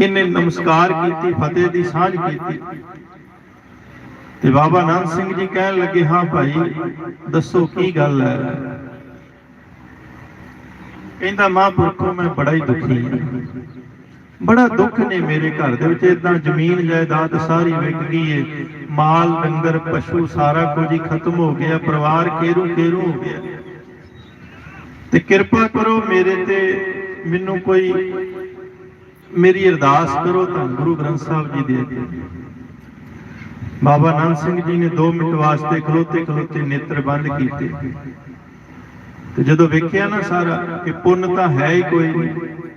ਇਹਨੇ ਨਮਸਕਾਰ ਕੀਤੀ, ਫਤਿਹ ਦੀ ਸਾਂਝ ਕੀਤੀ। ਤੇ ਬਾਬਾ ਨਾਨਕ ਸਿੰਘ ਜੀ ਕਹਿਣ ਲੱਗੇ, ਹਾਂ ਭਾਈ, ਦੱਸੋ ਕੀ ਗੱਲ ਹੈ? ਕਹਿੰਦਾ, ਮਹਾਂਪੁਰਖੋ, ਮੈਂ ਬੜਾ ਹੀ ਦੁਖੀ ਹਾਂ। ਬੜਾ ਦੁੱਖ ਨੇ ਮੇਰੇ ਘਰ ਦੇ ਵਿੱਚ। ਇਦਾਂ ਜ਼ਮੀਨ ਜਾਇਦਾਦ ਸਾਰੀ ਵਿਕ ਗਈ ਏ। ਮਾਲ, ਡੰਗਰ, ਪਸ਼ੂ ਸਾਰਾ ਕੁਝ ਹੀ ਖਤਮ ਹੋ ਗਿਆ। ਪਰਿਵਾਰ ਕੇਰੂ ਕੇਰੂ ਹੋ ਗਿਆ। ਤੇ ਕਿਰਪਾ ਕਰੋ ਮੇਰੇ ਤੇ ਮੈਨੂੰ ਕੋਈ ਮੇਰੀ ਅਰਦਾਸ ਕਰੋ ਤਾਂ ਗੁਰੂ ਗ੍ਰੰਥ ਸਾਹਿਬ ਜੀ ਦੇ। ਅੱਗੇ ਬਾਬਾ ਨਾਨਕ ਸਿੰਘ ਜੀ ਨੇ 2 ਮਿੰਟ ਵਾਸਤੇ ਖਲੋਤੇ ਖਲੋਤੇ ਨੇਤਰ ਬੰਦ ਕੀਤੇ। ਤੇ ਜਦੋਂ ਵੇਖਿਆ ਨਾ ਸਾਰਾ ਕਿ ਪੁੰਨ ਤਾਂ ਹੈ ਹੀ ਕੋਈ ਨਹੀਂ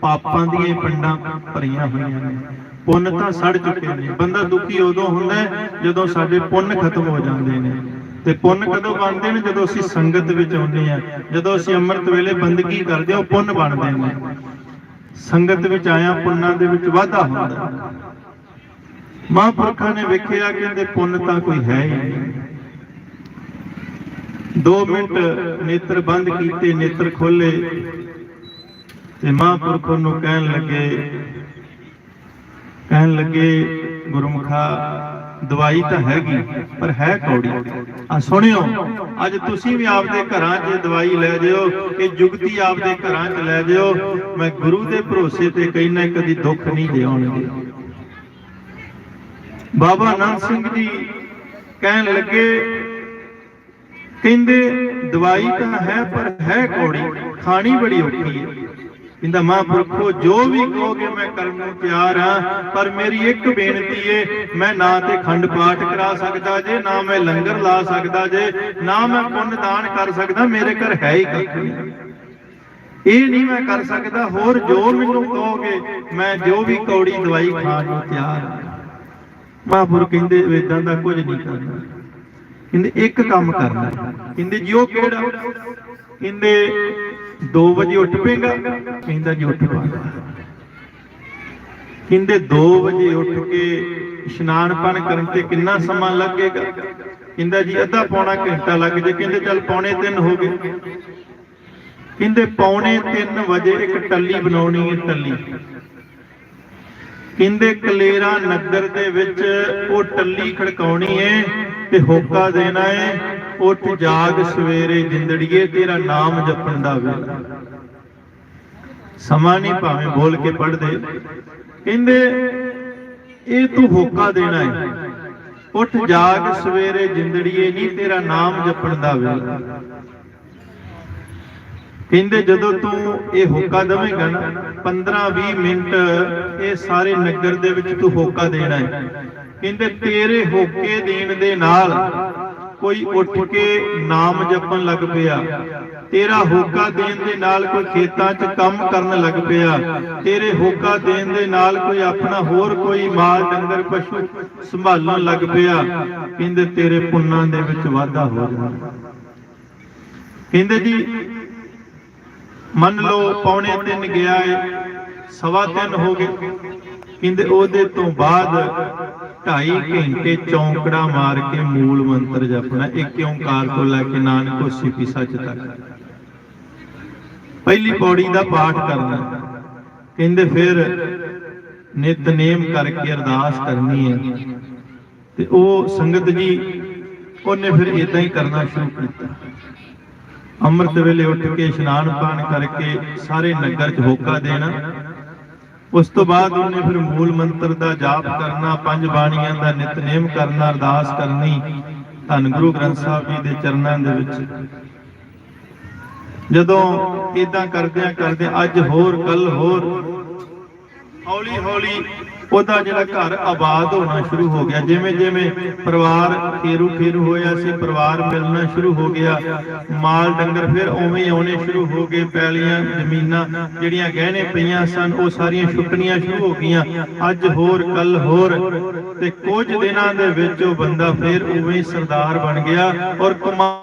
ਪਾਪਾਂ ਦੀਆਂ ਪੰਡਾਂ ਭਰੀਆਂ ਹੋਈਆਂ ਨੇ। ਪੁੰਨ ਤਾਂ ਸੜ ਚੁੱਕੇ ਨੇ। ਬੰਦਾ ਦੁਖੀ ਉਦੋਂ ਹੁੰਦਾ ਜਦੋਂ ਸਾਡੇ ਪੁੰਨ ਖਤਮ ਹੋ ਜਾਂਦੇ ਨੇ। ਤੇ ਪੁੰਨ ਕਦੋਂ ਬਣਦੇ ਨੇ? ਜਦੋਂ ਅਸੀਂ ਸੰਗਤ ਵਿੱਚ ਆਉਂਦੇ ਆ ਜਦੋਂ ਅਸੀਂ ਅੰਮ੍ਰਿਤ ਵੇਲੇ ਬੰਦਗੀ ਕਰਦੇ ਹਾਂ, ਉਹ ਪੁੰਨ ਬਣਦੇ ਨੇ। ਸੰਗਤ ਵਿੱਚ ਆਇਆ, ਪੁੰਨਾਂ ਦੇ ਵਿੱਚ ਵਾਧਾ ਹੁੰਦਾ। ਮਹਾਂਪੁਰਖਾਂ ਨੇ ਵੇਖਿਆ, ਕਹਿੰਦੇ ਪੁੰਨ ਤਾਂ ਕੋਈ ਹੈ ਹੀ ਨਹੀਂ। 2 ਮਿੰਟ ਨੇਤਰ ਬੰਦ ਕੀਤੇ, ਨੇਤਰ ਖੋਲੇ ਤੇ ਮਹਾਂਪੁਰਖ ਨੂੰ ਕਹਿਣ ਲੱਗੇ ਕਹਿਣ ਲੱਗੇ, ਗੁਰਮੁਖਾ ਦਵਾਈ ਤਾਂ ਹੈਗੀ, ਪਰ ਹੈ ਕੌੜੀ। ਆ ਸੁਣਿਓ, ਅੱਜ ਤੁਸੀਂ ਵੀ ਆਪਦੇ ਘਰਾਂ 'ਚ ਦਵਾਈ ਲੈ ਜਿਓ, ਇਹ ਜੁਗਤੀ ਆਪਦੇ ਘਰਾਂ 'ਚ ਲੈ ਜਿਓ। ਮੈਂ ਗੁਰੂ ਦੇ ਭਰੋਸੇ ਤੇ ਕਹਿਣਾ ਕਦੀ ਦੁੱਖ ਨਹੀਂ ਲਿਆਉਣਗੇ ਬਾਬਾ ਨਾਨਕ ਸਿੰਘ ਜੀ ਕਹਿਣ ਲੱਗੇ, ਕਹਿੰਦੇ, ਦਵਾਈ ਤਾਂ ਹੈ, ਪਰ ਹੈ ਕੌੜੀ। ਖਾਣੀ ਬੜੀ ਔਖੀ ਹੈ। ਕਹਿੰਦਾ ਮਹਾਂਪੁਰਖੋ ਜੋ ਵੀ ਕਹੋਗੇ ਮੈਂ ਕਰਨ ਨੂੰ ਤਿਆਰ ਹਾਂ, ਪਰ ਮੇਰੀ ਇੱਕ ਬੇਨਤੀ ਏ, ਮੈਂ ਨਾ ਤੇ ਖੰਡ ਪਾਠ ਕਰਾ ਸਕਦਾ ਜੇ, ਨਾ ਮੈਂ ਲੰਗਰ ਲਾ ਸਕਦਾ ਜੇ, ਨਾ ਮੈਂ ਪੁੰਨ ਦਾਨ ਕਰ ਸਕਦਾ, ਮੇਰੇ ਘਰ ਹੈ ਹੀ ਕੱਖ ਨਹੀਂ। ਇਹ ਨਹੀਂ ਮੈਂ ਕਰ ਸਕਦਾ, ਹੋਰ ਜੋ ਮੈਨੂੰ ਕਹੋਗੇ, ਮੈਂ ਜੋ ਵੀ ਕੌੜੀ ਦਵਾਈ ਖਾਣ ਨੂੰ ਤਿਆਰ ਹਾਂ। ਮਹਾਂਪੁਰ ਕਹਿੰਦੇ ਵੇਦਾਂ ਦਾ ਕੁਝ ਨਹੀਂ ਕਰਨਾ। ਕਹਿੰਦੇ, ਇੱਕ ਕੰਮ ਕਰਨਾ। ਕਹਿੰਦੇ, ਜੀ ਕਿਹੜਾ? ਕਹਿੰਦੇ 2 ਵਜੇ ਉੱਠ ਪੇਗਾ ਕਹਿੰਦਾ ਜੀ, ਉੱਠ ਪਾਗਾ ਕਹਿੰਦੇ 2 ਵਜੇ ਉੱਠ ਕੇ ਇਸ਼ਨਾਨ ਪਾਣ ਕਰਨ ਤੇ ਕਿੰਨਾ ਸਮਾਂ ਲੱਗੇਗਾ? ਕਹਿੰਦਾ ਜੀ, ਅੱਧਾ ਪੌਣਾ ਘੰਟਾ ਲੱਗ ਜੇ। ਕਹਿੰਦੇ ਚੱਲ ਪੌਣੇ 3 ਹੋ ਗਏ। ਕਹਿੰਦੇ ਪੌਣੇ 3 ਵਜੇ ਇੱਕ ਟੱਲੀ ਬਣਾਉਣੀ ਹੈ ਟੱਲੀ। ਕਹਿੰਦੇ ਕਲੇਰਾ ਨਗਰ ਦੇ ਵਿੱਚ ਉਹ ਟੱਲੀ ਖੜਕਾਉਣੀ ਹੈ। ਤੇ ਹੋਕਾ ਦੇਣਾ ਏ, ਉੱਠ ਜਾਗ ਸਵੇਰੇ ਜਿੰਦੜੀਏ, ਤੇਰਾ ਨਾਮ ਜਪਣ ਦਾ ਵੇਲਾ। ਸਮਾਂ ਨਹੀਂ ਭਾਵੇਂ ਬੋਲ ਕੇ ਪੜਦੇ ਕਹਿੰਦੇ, ਇਹ ਤੂੰ ਹੋਕਾ ਦੇਣਾ ਏ। ਉੱਠ ਜਾਗ ਸਵੇਰੇ ਜਿੰਦੜੀਏ ਨਹੀਂ ਤੇਰਾ ਨਾਮ ਜਪਣ ਦਾ ਵੇਲਾ। ਕਹਿੰਦੇ, ਜਦੋਂ ਤੂੰ ਇਹ ਹੋਕਾ ਦੇਵੇਂਗਾ ਨਾ 15-20 ਮਿੰਟ ਇਹ ਸਾਰੇ ਨਗਰ ਦੇ ਵਿੱਚ ਤੂੰ ਹੋਕਾ ਦੇਣਾ ਹੈ ਕਹਿੰਦੇ ਤੇਰੇ ਹੋਕੇ ਦੇਣ ਦੇ ਨਾਲ ਕੋਈ ਉੱਠ ਕੇ ਨਾਮ ਜਪਣ ਲੱਗ ਪਿਆ। ਤੇਰਾ ਹੋਕਾ ਦੇਣ ਦੇ ਨਾਲ ਕੋਈ ਖੇਤਾਂ 'ਚ ਕੰਮ ਕਰਨ ਲੱਗ ਪਿਆ। ਤੇਰੇ ਹੋਕਾ ਦੇਣ ਦੇ ਨਾਲ ਕੋਈ ਆਪਣਾ ਹੋਰ ਕੋਈ ਮਾਲ, ਡੰਗਰ, ਪਸ਼ੂ ਸੰਭਾਲਣ ਲੱਗ ਪਿਆ। ਕਹਿੰਦੇ ਤੇਰੇ ਪੁੰਨਾਂ ਦੇ ਵਿੱਚ ਵਾਧਾ ਹੋ ਜਾਣਾ। ਕਹਿੰਦੇ ਜੀ, ਮੰਨ ਲਓ ਪੌਣੇ 3 ਗਿਆ ਏ, ਸਵਾ 3 ਹੋ ਗਏ। ਕਹਿੰਦੇ ਉਹਦੇ ਤੋਂ ਬਾਅਦ 2.5 ਘੰਟੇ ਚੌਂਕੜਾ ਮਾਰ ਕੇ ਮੂਲ ਮੰਤਰ ਜਪਣਾ, ਇੱਕ ਓੰਕਾਰ ਤੋਂ ਲੈ ਕੇ ਨਾਨਕ ਹੋਸੀ ਪੀ ਸੱਚ ਤੱਕ। ਪਹਿਲੀ ਪੌੜੀ ਦਾ ਪਾਠ ਕਰਨਾ। ਕਹਿੰਦੇ ਫਿਰ ਨਿਤਨੇਮ ਕਰਕੇ ਅਰਦਾਸ ਕਰਨੀ ਹੈ। ਤੇ ਉਹ ਸੰਗਤ ਜੀ, ਉਹਨੇ ਫਿਰ ਇਦਾਂ ਹੀ ਕਰਨਾ ਸ਼ੁਰੂ ਕੀਤਾ। ਅੰਮ੍ਰਿਤ ਵੇਲੇ ਉੱਠ ਕੇ ਇਸ਼ਨਾਨ ਪਾਣ ਕਰਕੇ ਸਾਰੇ ਨਗਰ 'ਚ ਹੋਕਾ ਦੇਣਾ। ਉਸ ਤੋਂ ਬਾਅਦ ਉਹਨੇ ਫਿਰ ਮੂਲ ਮੰਤਰ ਦਾ ਜਾਪ ਕਰਨਾ, ਪੰਜ ਬਾਣੀਆਂ ਦਾ ਨਿਤਨੇਮ ਕਰਨਾ, ਅਰਦਾਸ ਕਰਨੀ। ਧੰਨ ਗੁਰੂ ਗ੍ਰੰਥ ਸਾਹਿਬ ਜੀ ਦੇ ਚਰਨਾਂ ਦੇ ਵਿੱਚ। ਜਦੋਂ ਇਦਾਂ ਕਰਦਿਆਂ ਕਰਦਿਆਂ ਅੱਜ ਹੋਰ ਕੱਲ ਹੋਰ ਹੌਲੀ ਹੌਲੀ ਉਹਦਾ ਜਿਹੜਾ ਘਰ ਆਬਾਦ ਹੋਣਾ ਸ਼ੁਰੂ ਹੋ ਗਿਆ। ਜਿਵੇਂ ਜਿਵੇਂ ਪਰਿਵਾਰ ਖੇਰੂ ਖੇਰੂ ਹੋਇਆ ਸੀ, ਪਰਿਵਾਰ ਮਿਲਣਾ ਸ਼ੁਰੂ ਹੋ ਗਿਆ। ਮਾਲ ਡੰਗਰ ਫਿਰ ਉਵੇਂ ਆਉਣੇ ਸ਼ੁਰੂ ਹੋ ਗਏ। ਪੈਲੀਆਂ, ਜ਼ਮੀਨਾਂ ਜਿਹੜੀਆਂ ਗਹਿਣੇ ਪਈਆਂ ਸਨ, ਉਹ ਸਾਰੀਆਂ ਛੁੱਟਣੀਆਂ ਸ਼ੁਰੂ ਹੋ ਗਈਆਂ। ਅੱਜ ਹੋਰ, ਕੱਲ ਹੋਰ। ਤੇ ਕੁਝ ਦਿਨਾਂ ਦੇ ਵਿੱਚ ਉਹ ਬੰਦਾ ਫਿਰ ਉਵੇਂ ਸਰਦਾਰ ਬਣ ਗਿਆ ਔਰ ਕਮਾ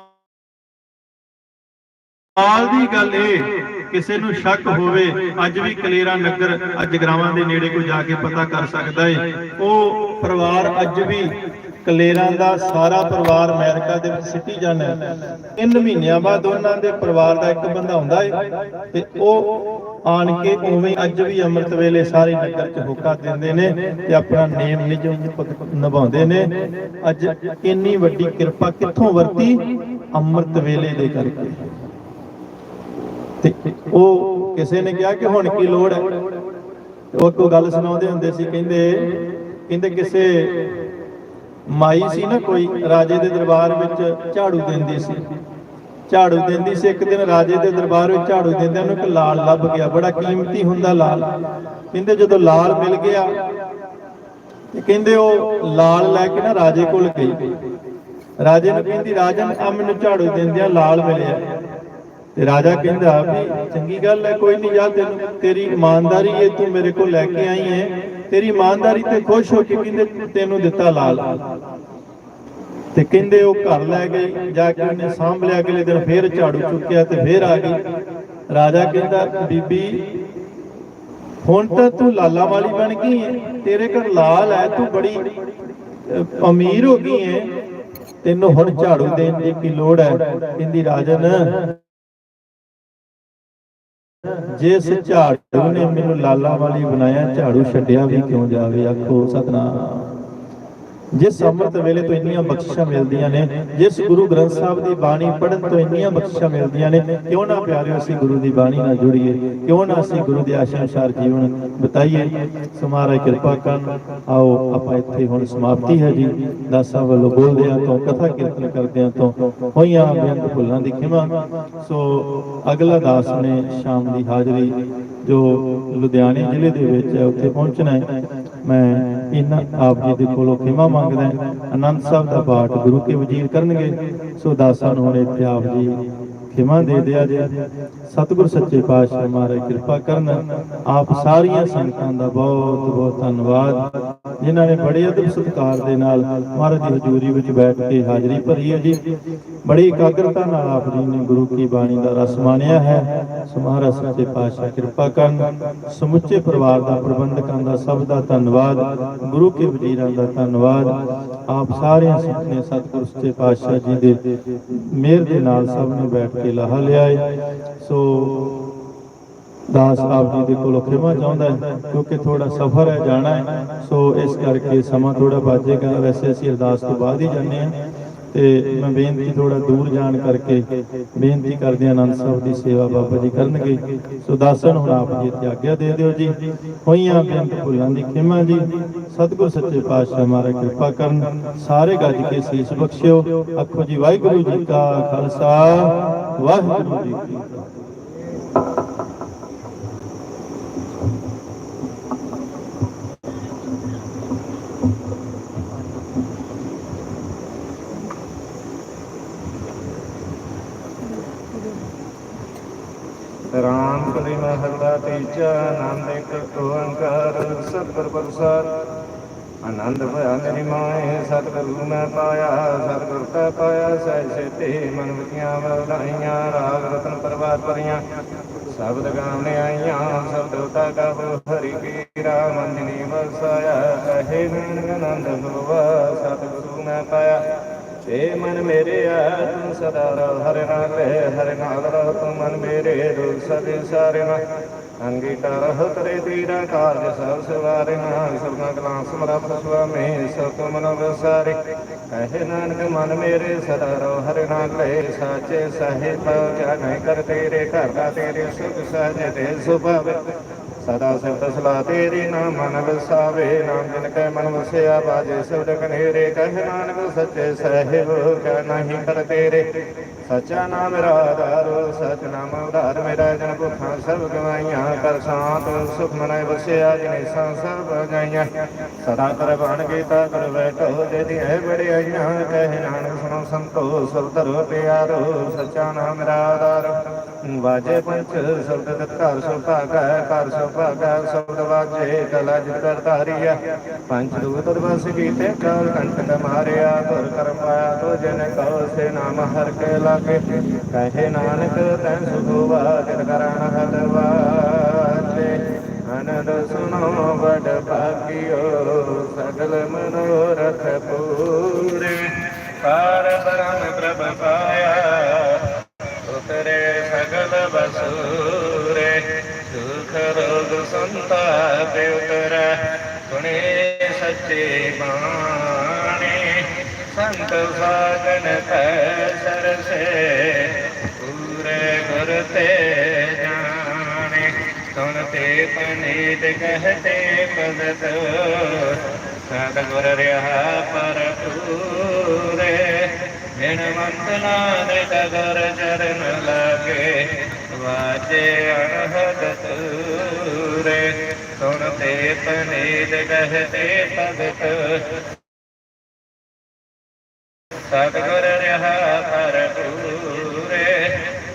ਕਮਾਲ ਦੀ ਗੱਲ ਇਹ, ਕਿਸੇ ਨੂੰ ਸ਼ੱਕ ਹੋਵੇ, ਅੱਜ ਵੀ ਕਲੇਰਾ ਨਗਰ ਅੱਜ ਦੇ ਨੇੜੇ ਕੋਈ ਜਾ ਕੇ ਪਤਾ ਕਰ ਸਕਦਾ ਏ। ਉਹ ਪਰਿਵਾਰ ਅੱਜ ਵੀ ਕਲੇਰਾਂ ਦਾ ਸਾਰਾ ਪਰਿਵਾਰ ਅਮਰੀਕਾ ਦੇ ਵਿੱਚ ਸਿਟੀਜ਼ਨ ਹੈ। ਤਿੰਨ ਮਹੀਨਿਆਂ ਬਾਅਦ ਉਹਨਾਂ ਦੇ ਪਰਿਵਾਰ ਦਾ ਇੱਕ ਬੰਦਾ ਹੁੰਦਾ ਹੈ ਤੇ ਉਹ ਆਣ ਕੇ ਉਵੇਂ ਅੱਜ ਵੀ ਅੰਮ੍ਰਿਤ ਵੇਲੇ ਸਾਰੇ ਨਗਰ 'ਚ ਹੋਕਾ ਦਿੰਦੇ ਨੇ ਤੇ ਆਪਣਾ ਨੇਮ ਨਿਜਮ ਨਿਭਾਉਂਦੇ ਨੇ। ਅੱਜ ਇੰਨੀ ਵੱਡੀ ਕਿਰਪਾ ਕਿੱਥੋਂ ਵਰਤੀ? ਅੰਮ੍ਰਿਤ ਵੇਲੇ ਦੇ ਕਰਕੇ। ਤੇ ਉਹ ਕਿਸੇ ਨੇ ਕਿਹਾ ਕਿ ਹੁਣ ਕੀ ਲੋੜ ਹੈ? ਉਹ ਕੋ ਗੱਲ ਸੁਣਾਉਂਦੇ ਹੁੰਦੇ ਸੀ, ਕਹਿੰਦੇ ਕਹਿੰਦੇ ਕਿਸੇ ਮਾਈ ਸੀ ਨਾ ਕੋਈ, ਰਾਜੇ ਦੇ ਦਰਬਾਰ ਵਿੱਚ ਝਾੜੂ ਦਿੰਦੀ ਸੀ। ਝਾੜੂ ਦਿੰਦੀ ਸੀ, ਇੱਕ ਦਿਨ ਰਾਜੇ ਦੇ ਦਰਬਾਰ ਵਿੱਚ ਝਾੜੂ ਦਿੰਦਿਆਂ ਨੂੰ ਇੱਕ ਲਾਲ ਲੱਭ ਗਿਆ, ਬੜਾ ਕੀਮਤੀ ਹੁੰਦਾ ਲਾਲ। ਕਹਿੰਦੇ ਜਦੋਂ ਲਾਲ ਮਿਲ ਗਿਆ, ਤੇ ਕਹਿੰਦੇ ਉਹ ਲਾਲ ਲੈ ਕੇ ਨਾ ਰਾਜੇ ਕੋਲ ਗਈ। ਰਾਜੇ ਨੂੰ ਕਹਿੰਦੀ, ਰਾਜਨ ਆ ਮੈਨੂੰ ਝਾੜੂ ਦਿੰਦਿਆਂ ਲਾਲ ਮਿਲਿਆ। ਤੇ ਰਾਜਾ ਕਹਿੰਦਾ ਵੀ ਚੰਗੀ ਗੱਲ ਹੈ, ਕੋਈ ਨਹੀਂ ਜਾ ਤੈਨੂੰ ਤੇਰੀ ਇਮਾਨਦਾਰੀ ਹੈ, ਤੂੰ ਮੇਰੇ ਕੋਲ ਲੈ ਕੇ ਆਈ ਹੈ। ਤੇਰੀ ਇਮਾਨਦਾਰੀ ਤੇ ਖੁਸ਼ ਹੋ ਕੇ ਕਹਿੰਦੇ ਤੈਨੂੰ ਦਿੱਤਾ ਲਾਲ। ਤੇ ਕਹਿੰਦੇ ਉਹ ਘਰ ਲੈ ਗਈ ਜਾ ਕੇ ਉਹਨੇ ਸਾਂਭ ਲਿਆ, ਅਗਲੇ ਦਿਨ ਫੇਰ ਝਾੜੂ ਚੁੱਕਿਆ ਤੇ ਫੇਰ ਆ ਗਈ ਰਾਜਾ ਕਹਿੰਦਾ, ਬੀਬੀ, ਹੁਣ ਤਾਂ ਤੂੰ ਲਾਲਾ ਵਾਲੀ ਬਣ ਗਈ ਹੈ, ਤੇਰੇ ਘਰ ਲਾਲ ਹੈ, ਤੂੰ ਬੜੀ ਅਮੀਰ ਹੋ ਗਈ ਹੈ। ਤੈਨੂੰ ਹੁਣ ਝਾੜੂ ਦੇਣ ਦੀ ਕੀ ਲੋੜ ਹੈ? ਕਹਿੰਦੀ, ਰਾਜਨ ਜਿਸ ਝਾੜੂ ਨੇ ਮੈਨੂੰ ਲਾਲਾ ਵਾਲੀ ਬਣਾਇਆ ਝਾੜੂ ਛੱਡਿਆ ਵੀ ਕਿਉਂ ਜਾਵੇ? ਆਖੋ ਸਤਨਾਮ। ਜਿਸ ਅੰਮ੍ਰਿਤ ਵੇਲੇ ਤੋਂ ਇੰਨੀਆਂ ਬਖਸ਼ਿਸ਼ਾਂ ਮਿਲਦੀਆਂ ਨੇ ਜਿਸ ਗੁਰੂ ਗ੍ਰੰਥ ਸਾਹਿਬ ਦੀ ਬਾਣੀ ਪੜਨ ਤੋਂ ਇੰਨੀਆਂ ਬਖਸ਼ਿਸ਼ਾਂ ਮਿਲਦੀਆਂ ਨੇ, ਕਿਉਂ ਨਾ ਪਿਆਰਿਓ ਅਸੀਂ ਗੁਰੂ ਦੀ ਬਾਣੀ ਨਾਲ ਜੁੜੀਏ, ਕਿਉਂ ਨਾ ਅਸੀਂ ਗੁਰੂ ਦੇ ਆਸ਼ਾ ਅਨੁਸਾਰ ਜੀਵਨ ਬਿਤਾਈਏ। ਸੋ ਕਿਰਪਾ ਕਰਨ, ਆਓ ਆਪਾਂ ਇੱਥੇ ਹੁਣ ਸਮਾਪਤੀ ਹੈ ਜੀ। ਦਾਸਾਂ ਵੱਲੋਂ ਬੋਲਦਿਆਂ ਤੋਂ, ਕਥਾ ਕੀਰਤਨ ਕਰਦਿਆਂ ਤੋਂ, ਹੋਈਆਂ ਬੇਅੰਤ ਭੁੱਲਾਂ ਦੀ ਖਿਮਾ। ਸੋ ਅਗਲਾ ਦਾਸ ਨੇ ਸ਼ਾਮ ਦੀ ਹਾਜ਼ਰੀ, ਜੋ ਲੁਧਿਆਣੇ ਜ਼ਿਲ੍ਹੇ ਦੇ ਵਿੱਚ ਹੈ, ਉੱਥੇ ਪਹੁੰਚਣਾ ਹੈ। ਮੈਂ ਇਹਨਾਂ ਆਪ ਜੀ ਦੇ ਕੋਲੋਂ ਖਿਮਾ ਮੰਗਦਾ ਆਨੰਦ ਸਾਹਿਬ ਦਾ ਪਾਠ ਗੁਰੂ ਕੇ ਵਜੀਰ ਕਰਨਗੇ। ਸੋ ਦਾਸਾਂ ਨੂੰ ਹੁਣ ਇੱਥੇ ਆਪ ਜੀ ਖਿਮਾ ਦੇ ਦਿਆ ਜੇ। ਸਤਿਗੁਰ ਸੱਚੇ ਪਾਤਸ਼ਾਹ ਮਹਾਰਾਜ, ਕਿਰਪਾ ਕਰਨ। ਆਪ ਸਾਰੀਆਂ ਸੰਗਤਾਂ ਦਾ ਬਹੁਤ ਬਹੁਤ ਧੰਨਵਾਦ, ਜਿਨ੍ਹਾਂ ਨੇ ਬੜੇ ਅਦਬ ਸਤਿਕਾਰ ਦੇ ਨਾਲ ਮਹਾਰਾਜ ਦੀ ਹਜ਼ੂਰੀ ਵਿੱਚ ਬੈਠ ਕੇ ਹਾਜ਼ਰੀ ਭਰੀ ਹੈ ਜੀ। ਬੜੀ ਇਕਾਗਰਤਾ ਨਾਲ ਆਪ ਜੀ ਨੇ ਗੁਰੂ ਕੀ ਬਾਣੀ ਦਾ ਰਸ ਮਾਣਿਆ ਹੈ। ਸੋ ਸੱਚੇ ਪਾਤਸ਼ਾਹ, ਕਿਰਪਾ ਕਰਨ। ਸਮੁੱਚੇ ਪਰਿਵਾਰ ਦਾ, ਪ੍ਰਬੰਧਕਾਂ ਦਾ, ਸਭ ਦਾ ਧੰਨਵਾਦ। ਗੁਰੂ ਕੇ ਵਜ਼ੀਰਾਂ ਦਾ ਧੰਨਵਾਦ। ਆਪ ਸਾਰਿਆਂ ਸੁਖਨੇ ਸਤਿਗੁਰ ਸੱਚੇ ਪਾਤਸ਼ਾਹ ਜੀ ਦੇ ਮਿਹਰ ਦੇ ਨਾਲ ਸਭ ਨੇ ਬੈਠ ਕੇ ਲਾਹਾ ਲਿਆ ਸੋ ਦਾਸ ਆਪ ਜੀ ਦੇ ਕੋਲੋਂ ਖਿਮਾ ਚਾਹੁੰਦਾ ਹੈ, ਕਿਉਂਕਿ ਥੋੜਾ ਸਫ਼ਰ ਹੈ, ਜਾਣਾ ਹੈ, ਸੋ ਇਸ ਕਰਕੇ ਸਮਾਂ ਥੋੜਾ ਬਾਜੇਗਾ। ਵੈਸੇ ਅਸੀਂ ਅਰਦਾਸ ਤੋਂ ਬਾਅਦ ਹੀ ਜਾਂਦੇ ਹਾਂ ਤੇ ਮੈਂ ਬੇਨਤੀ ਥੋੜਾ ਦੂਰ ਜਾਣ ਕਰਕੇ ਬੇਨਤੀ ਕਰਦੇ ਆਨੰਦ ਸਾਹਿਬ ਦੀ ਸੇਵਾ ਬਾਬਾ ਜੀ ਕਰਨਗੇ। ਸੋ ਦਾਸਨ ਹੁਣ ਆਪ ਜੀ ਇੱਥੇ ਆਗਿਆ ਦੇ ਦਿਓ ਜੀ। ਹੋਈਆਂ ਬੇਨਤੀ ਭੁੱਲਾਂ ਦੀ ਖਿਮਾ ਜੀ। ਸਤਿਗੁਰ ਸੱਚੇ ਪਾਤਸ਼ਾਹ ਮਹਾਰਾਜ ਕਿਰਪਾ ਕਰਨ, ਸਾਰੇ ਗੱਜ ਕੇ ਸੀਸ ਬਖਸ਼ਿਓ। ਆਖੋ ਜੀ, ਵਾਹਿਗੁਰੂ ਜੀ ਕਾ ਖਾਲਸਾ, ਵਾਹਿਗੁਰੂ ਜੀ ਕੀ ਫਤਿਹ। ਰਾਮ ਕਲੀ ਮਹਲਾ ਤੀਜਾ ਆਨੰਦ, ਇੱਕ ਓੰਕਾਰ ਸਤਿਗੁਰ ਪ੍ਰਸਾਦ। ਆਨੰਦ ਭਇਆ ਮੇਰੀ ਮਾਏ ਸਤਿਗੁਰੂ ਮੈਂ ਪਾਇਆ, ਸਤਿਗੁਰ ਕਾ ਪਾਇਆ ਸਹਿ ਸੇਤੇ ਮਨ ਵਿਚੀਆਂ ਵਰਦਾਈਆਂ ਰਾਗ ਰਤਨ ਪ੍ਰਵਾਦ ਪਰੀਆਂ। ਸ਼ਬਦ ਗਾਉਣੇ ਆਈਆਂ, ਸ਼ਬਦ ਉਤਾ ਕਾ ਹਰੀ ਪੀਰਾ ਮੰਦਨੀ ਵਸਾਇਆ ਕਹੇ ਨੰਦ ਆਨੰਦ ਹੋਵਾ ਸਤਿਗੁਰੂ ਮੈਂ ਪਾਇਆ। ਏ ਮਨ ਮੇਰੇ ਆ ਤੂੰ ਸਦਾ ਰਹੁ ਹਰਿ ਨਾਲ ਲੈ ਹਰਿ ਨਾਲ ਰਹੁ ਤੂੰ ਮਨ ਮੇਰੇ ਦੁਖ ਸਦੇ ਸਾਰੇ ਨਾ ਅੰਗੀਕਾਰ ਰਹਿ ਤਰੇ ਤੀਰਾ ਕਾਰਜ ਸਭ ਸਵਾਰੇ ਨਾ ਸਭਨਾ ਕਲਾਂ ਸਮਰੱਥ ਸੁਆਮੀ ਸੋ ਤੁਮ ਮਨ ਵਸਾਰੇ। ਕਹੇ ਨਾਨਕ, ਮਨ ਮੇਰੇ ਸਦਾ ਰਹੁ ਹਰਿ ਨਾਲ ਲੈ ਸਾਚੇ ਸਾਹਿਬ ਕਿਆ ਕਰ ਤੇਰੇ, ਘਰ ਦਾ ਤੇਰੇ ਸੁਖ ਸਹਜ ਤੇ ਸੁਭਾਵੇ। ਸਦਾ ਸਿਫਤ ਸਲਾ ਤੇਰੀ ਨਾਮ ਮਨ ਵਸਾਵੇ ਨਾਮ ਜਿਨ ਕੈ ਮਨ ਵਸਿਆ ਬਾਜੇ ਸਬਦ ਕਨੇਰੇ, ਕਹਿ ਨਾਨਕ ਸੱਚੇ ਸਹਿਬ ਕੈ ਨਹੀਂ ਕਰ ਤੇਰੇ। ਸੱਚਾ ਨਾਮ ਮੇਰਾ ਆਧਾਰ ਸਚ ਨਾਮ ਉਧਾਰ, ਮੇਰਾ ਜਨ ਭੁੱਖਾਂ ਸਭ ਗਵਾਈਆਂ, ਕਰ ਸ਼ਾਂਤ ਸੁਖ ਮਨੈ ਵਸਿਆ, ਜਿਨੇ ਸੰਸਾਰ ਬਜਾਈਆਂ ਸਦਾ ਕਰ ਬਣ ਕੀਤਾ, ਕਰ ਬੈਠੋ, ਜੇ ਦੀ ਹੈ ਬੜਾਈਆਂ ਕਹਿ ਨਾਨਕ ਸੁਣੋ ਸੰਤੋ ਸਭ ਧਰੋ ਪਿਆਰੋ, ਸੱਚਾ ਨਾਮ ਮੇਰਾ ਆਧਾਰ ਵਾਜੇ ਪੰਚ ਸ਼ਬਦ ਘਰ ਸੋ ਭਾਗੈ ਘਰ ਭਾਗੈ ਸ਼ਬਦ ਵਾਜੇ, ਕਲਾ ਕਰ ਧਾਰੀਆ। ਪੰਜ ਦੂਤ ਦਵਸ ਕੀਤੇ, ਕਾਲ ਕੰਟਕ ਮਾਰਿਆ, ਗੁਰ ਕਰ ਪਾਇਆ, ਤੋ ਜਨ ਕਉ ਸੇ ਨਾਮ ਹਰ ਕੇ ਲਾਗੇ। ਕਹੇ ਨਾਨਕ, ਤੈ ਸੁਖਵਾ ਜਿਤ ਕਰਨ ਹਦ ਅਨੰਦ ਸੁਨੋ ਬੜ ਭਾਗਿਓ, ਸਗਲ ਮਨੋਰਥ ਪੂਰੇ। ਪਾਇਆ, ਉਤਰੇ ਸਗਲ ਬਸੂਰੇ ਰੋਗ ਸੰਤਾਪ ਉਤਰੈ, ਸੁਣੇ ਸੱਚੇ ਬਾਣੀ। ਸੰਤ ਸਾਗਨ ਪੈ ਸਰਸੇ, ਪੂਰੇ ਗੁਰ ਤੇ ਜਾਣੇ। ਸੁਨ ਤੇ ਪਨੀਤ ਕਹਤੇ ਭਗਤ ਸਦ ਗੁਰ ਰਹਾ ਪਰ ਪੂਰੇ। ਬਿਨ ਨਾਨਕ ਗੁਰ ਚਰਨ ਲਾਗੇ, ਵਾਜੇ ਅਨਹਦ ਤੂਰੇ। ਸੁਨ ਤੇ ਪਨੀਤ ਕਹਤੇ ਭਗਤ। ਸਤਿਗੁਰ ਰਹਾ ਪਰਪੂਰੇ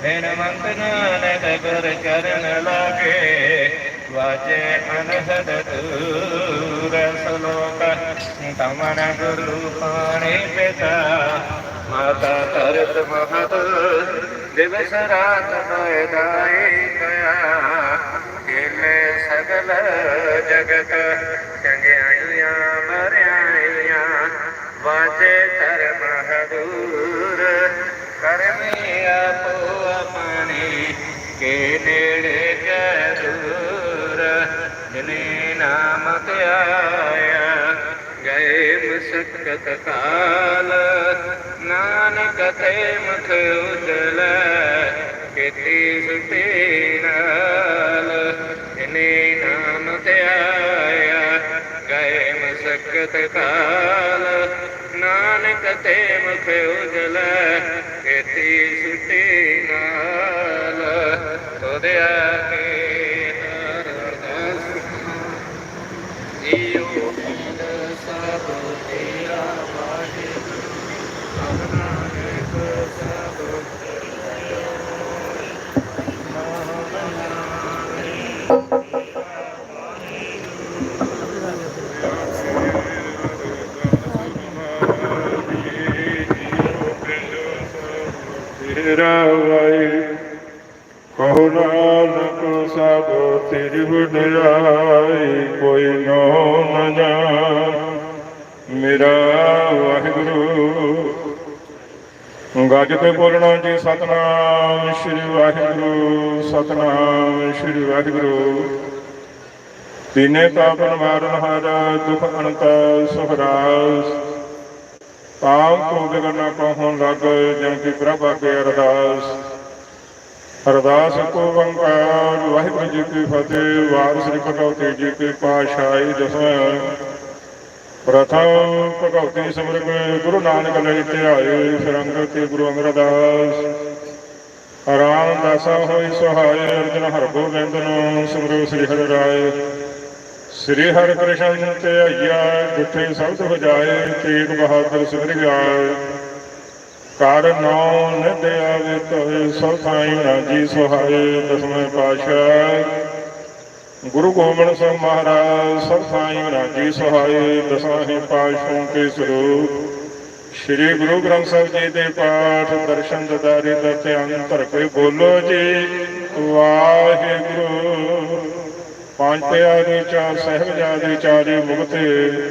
ਬਿਨ ਮੰਤ ਨਾਨਕ ਗੁਰ ਚਰਨ ਲਾਗੇ। ਵਾਜੇ ਅਨਹਦ ਤੂਰ ਸਲੋਕ ਤਮਨ ਗੁਰੂ ਪਾਣੀ ਪਿਤਾ। ਮਾਤਾ ਤਰਤ ਮਹਤ, ਦਿਵਸ ਰਾਤ ਬੈਦਾਈ ਗਿਆ ਕਿਲੇ ਸਗਲ ਜਗਤ ਚੰਗਿਆਈਆਂ ਮਰਿਆਈਆਂ ਵਾਜੇ ਧਰਮ ਹਦੂਰ ਕਰਮੀ ਆਪੋ ਆਪਣੀ, ਕੇ ਨੇੜੇ ਕੈ ਦੂਰ, ਜਿਨੇ ਨਾਮ ਆਇਆ ਗਏ ਮੁਸਕਤ ਕਾਲ, ਨਾਨਕ ਤੇ ਮੁਖ ਉਜਲ, ਕੀਤੀ ਸੁਤੇ ਮਸਕਤ ਕਾਲ ਨਾਨਕ ਤੇ ਮੁਖ ਉਜਲ ਕੀਤੀ ਸੁਟੀ ਨਾਲ। ਤੁਧਿਆ ਤੇਰਾ ਵਾਈ ਕਹੋ ਨਾਨਕ ਸਭ ਤੇਰੀ ਵਡਿਆਈ ਕੋਈ ਨੋ ਨ ਜਾਣ। ਮੇਰਾ ਵਾਹਿਗੁਰੂ, ਗੱਜ ਕੇ ਬੋਲਣਾ ਜੀ, ਸਤਨਾਮ ਸ੍ਰੀ ਵਾਹਿਗੁਰੂ, ਸਤਨਾਮ ਸ੍ਰੀ ਵਾਹਿਗੁਰੂ। ਤੀਨੇ ਤਾਪਨ ਮਾਰਨ ਹਾਰਾ, ਦੁਖ ਅਨੰਤ ਸੁਖਰਾਸ ਤਾਮ ਕੋ ਬਿਗਨ ਕਹਉ ਲਗ ਜਿਉ ਕਿ ਪ੍ਰਭ ਅਗੇ ਅਰਦਾਸ। ਅਰਦਾਸ ਕੋ ਵੰਕਾਰ, ਵਾਹਿਗੁਰੂ ਜੀ ਕੀ ਫਤਿਹ ਵਾਰ ਸ੍ਰੀ ਭਗਵਤੀ ਜੀ ਕੀ ਪਾਸ਼ਾਹੀ ਦਸਵੇਂ ਪ੍ਰਥਮ ਭਗਵਤੀ ਸਿਮਰਤ ਗੁਰੂ ਨਾਨਕ ਲਈ ਧਿਆਏ ਸਰੰਗ ਤੇ ਗੁਰੂ ਅਮਰਦਾਸ ਰਾਮਦਾਸਾ ਹੋਈ ਸਹਾਇ ਅਰਜਨ ਹਰ ਗੋਬਿੰਦ ਨੂੰ ਸਿਮਰੋ ਸ੍ਰੀ ਹਰਿ ਰਾਏ ਸ੍ਰੀ ਹਰਿ ਕ੍ਰਿਸ਼ਨ ਤੇ ਅਈਆ ਗੁੱਠੇ ਸਬਦ ਵਜਾਏ ਤੇਗ ਬਹਾਦਰ ਸਿਧਰ ਗਾਏ ਕਰ ਨੌ ਨਿਧ ਆਵੇ ਤੋਏ ਸਭ ਥਾਈ ਰਾਜੀ ਸੁਹਾਏ, ਦਸਵੇਂ ਪਾਤਸ਼ਾਹ। ਗੁਰੂ ਗੋਬਿੰਦ ਸਿੰਘ ਮਹਾਰਾਜ ਸਭ ਥਾਈ ਰਾਜੀ ਸੁਹਾਏ ਦਸਾਂ ਹੀ ਪਾਤਸ਼ਾਹਾਂ ਕੇ ਸਰੂਪ। ਸ੍ਰੀ ਗੁਰੂ ਗ੍ਰੰਥ ਸਾਹਿਬ ਜੀ ਦੇ ਪਾਠ, ਦਰਸ਼ਨ ਦਦਾਰੇ ਦਾ ਧਿਆਨ ਧਰ ਕੇ ਬੋਲੋ ਜੀ, ਵਾਹਿਗੁਰੂ। ਪੰਜ ਪਿਆਰੇ ਚਾਰ ਸਹਿਬਜ਼ਾਦੇ ਚਾਰੇ ਮੁਕਤੇ।